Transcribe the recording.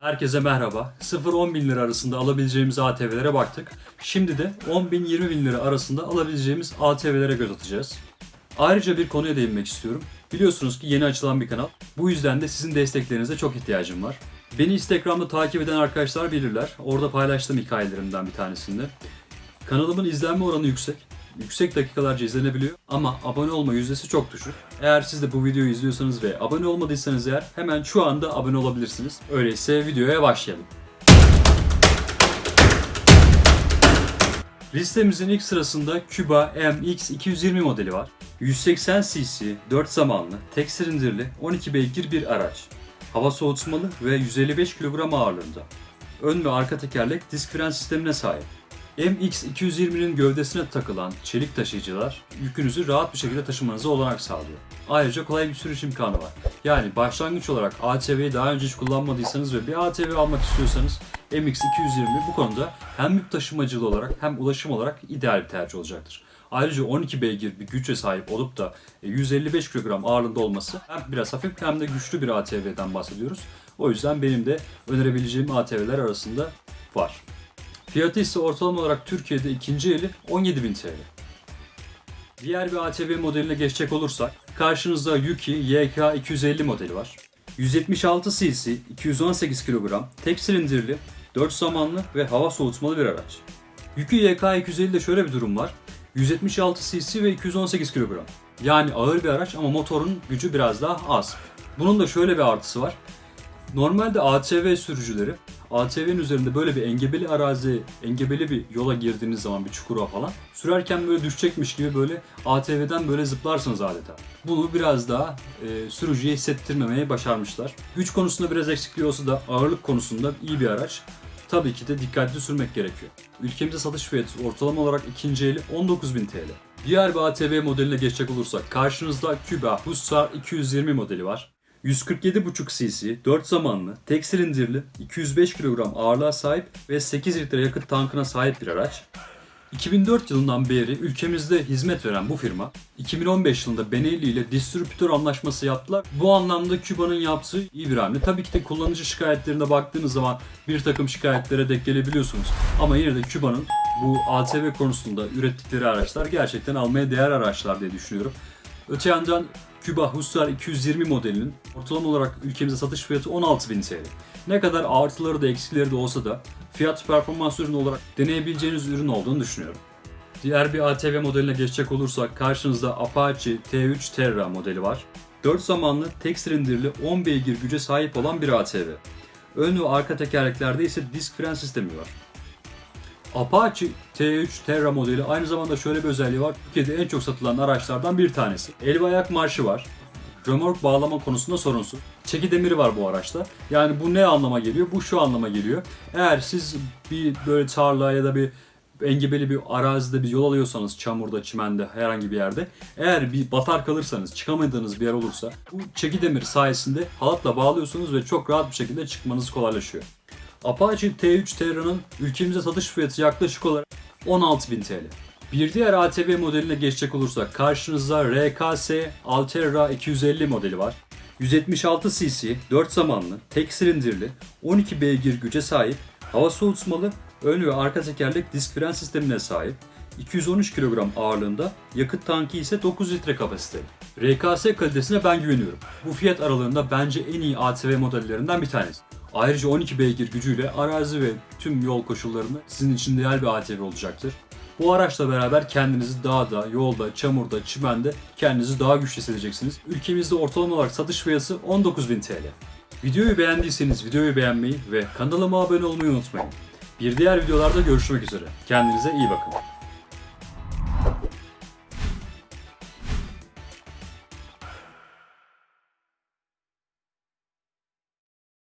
Herkese merhaba. 0-10 bin lira arasında alabileceğimiz ATV'lere baktık. Şimdi de 10 bin 20 bin lira arasında alabileceğimiz ATV'lere göz atacağız. Ayrıca bir konuya değinmek istiyorum. Biliyorsunuz ki yeni açılan bir kanal. Bu yüzden de sizin desteklerinize çok ihtiyacım var. Beni Instagram'da takip eden arkadaşlar bilirler. Orada paylaştığım hikayelerimden bir tanesinde. Kanalımın izlenme oranı yüksek. Yüksek dakikalarca izlenebiliyor ama abone olma yüzdesi çok düşük. Eğer siz de bu videoyu izliyorsanız ve abone olmadıysanız eğer hemen şu anda abone olabilirsiniz. Öyleyse videoya başlayalım. Listemizin ilk sırasında Cuba MX220 modeli var. 180 cc, 4 zamanlı, tek silindirli, 12 beygir bir araç. Hava soğutmalı ve 155 kilogram ağırlığında. Ön ve arka tekerlek disk fren sistemine sahip. MX220'nin gövdesine takılan çelik taşıyıcılar yükünüzü rahat bir şekilde taşımanıza olanak sağlıyor. Ayrıca kolay bir sürüş imkanı var. Yani başlangıç olarak ATV'yi daha önce hiç kullanmadıysanız ve bir ATV almak istiyorsanız MX220 bu konuda hem yük taşımacılığı olarak hem ulaşım olarak ideal bir tercih olacaktır. Ayrıca 12 beygir bir güce sahip olup da e, 155 kilogram ağırlığında olması hem biraz hafif hem de güçlü bir ATV'den bahsediyoruz. O yüzden benim de önerebileceğim ATV'ler arasında var. Fiyatı ise ortalama olarak Türkiye'de ikinci eli 17.000 TL. Diğer bir ATV modeline geçecek olursak karşınızda Yuki YK 250 modeli var. 176 cc, 218 kilogram, tek silindirli, 4 zamanlı ve hava soğutmalı bir araç. Yuki YK 250'de şöyle bir durum var. 176 cc ve 218 kilogram. Yani ağır bir araç ama motorun gücü biraz daha az. Bunun da şöyle bir artısı var. Normalde ATV sürücüleri ATV'nin üzerinde böyle bir engebeli arazi, engebeli bir yola girdiğiniz zaman bir çukura falan sürerken böyle düşecekmiş gibi böyle ATV'den böyle zıplarsınız adeta. Bunu biraz daha e, sürücüye hissettirmemeye başarmışlar. Güç konusunda biraz eksikliği olsa da ağırlık konusunda iyi bir araç. Tabii ki de dikkatli sürmek gerekiyor. Ülkemizde satış fiyatı ortalama olarak ikinci eli 19.000 TL. Diğer bir ATV modeline geçecek olursak karşınızda Cuba Hussar 220 modeli var. 147,5 cc, 4 zamanlı, tek silindirli, 205 kilogram ağırlığa sahip ve 8 litre yakıt tankına sahip bir araç. 2004 yılından beri ülkemizde hizmet veren bu firma, 2015 yılında Benelli ile distribütör anlaşması yaptılar. Bu anlamda Küba'nın yaptığı iyi bir hamle. Tabii ki de kullanıcı şikayetlerine baktığınız zaman bir takım şikayetlere denk gelebiliyorsunuz. Ama yine de Küba'nın bu ATV konusunda ürettikleri araçlar gerçekten almaya değer araçlar diye düşünüyorum. Öte yandan Cuba Hussar 220 modelinin ortalama olarak ülkemize satış fiyatı 16.000 TL. Ne kadar artıları da eksileri de olsa da fiyat performans ürünü olarak deneyebileceğiniz ürün olduğunu düşünüyorum. Diğer bir ATV modeline geçecek olursak karşınızda Apache T3 Terra modeli var. 4 zamanlı tek silindirli 10 beygir güce sahip olan bir ATV. Ön ve arka tekerleklerde ise disk fren sistemi var. Apache T3 Terra modeli aynı zamanda şöyle bir özelliği var. Türkiye'de en çok satılan araçlardan bir tanesi. El ve ayak marşı var. Römork bağlama konusunda sorunsuz. Çeki demiri var bu araçta. Yani bu ne anlama geliyor? Bu şu anlama geliyor. Eğer siz bir böyle tarla ya da bir engebeli bir arazide bir yol alıyorsanız çamurda, çimende, herhangi bir yerde eğer bir batar kalırsanız, çıkamadığınız bir yer olursa bu çeki demir sayesinde halatla bağlıyorsunuz ve çok rahat bir şekilde çıkmanız kolaylaşıyor. Apache T3 Terra'nın ülkemize satış fiyatı yaklaşık olarak 16.000 TL. Bir diğer ATV modeline geçecek olursak karşınızda RKS Alterra 250 modeli var. 176 cc, 4 zamanlı, tek silindirli, 12 beygir güce sahip, hava soğutmalı, ön ve arka tekerlek disk fren sistemine sahip, 213 kilogram ağırlığında, yakıt tankı ise 9 litre kapasiteli. RKS kalitesine ben güveniyorum. Bu fiyat aralığında bence en iyi ATV modellerinden bir tanesi. Ayrıca 12 beygir gücüyle arazi ve tüm yol koşullarını sizin için değerli bir ATV olacaktır. Bu araçla beraber kendinizi dağda, yolda, çamurda, çimende kendinizi daha güçlü hissedeceksiniz. Ülkemizde ortalama olarak satış fiyatı 19.000 TL. Videoyu beğendiyseniz videoyu beğenmeyi ve kanalıma abone olmayı unutmayın. Bir diğer videolarda görüşmek üzere. Kendinize iyi bakın.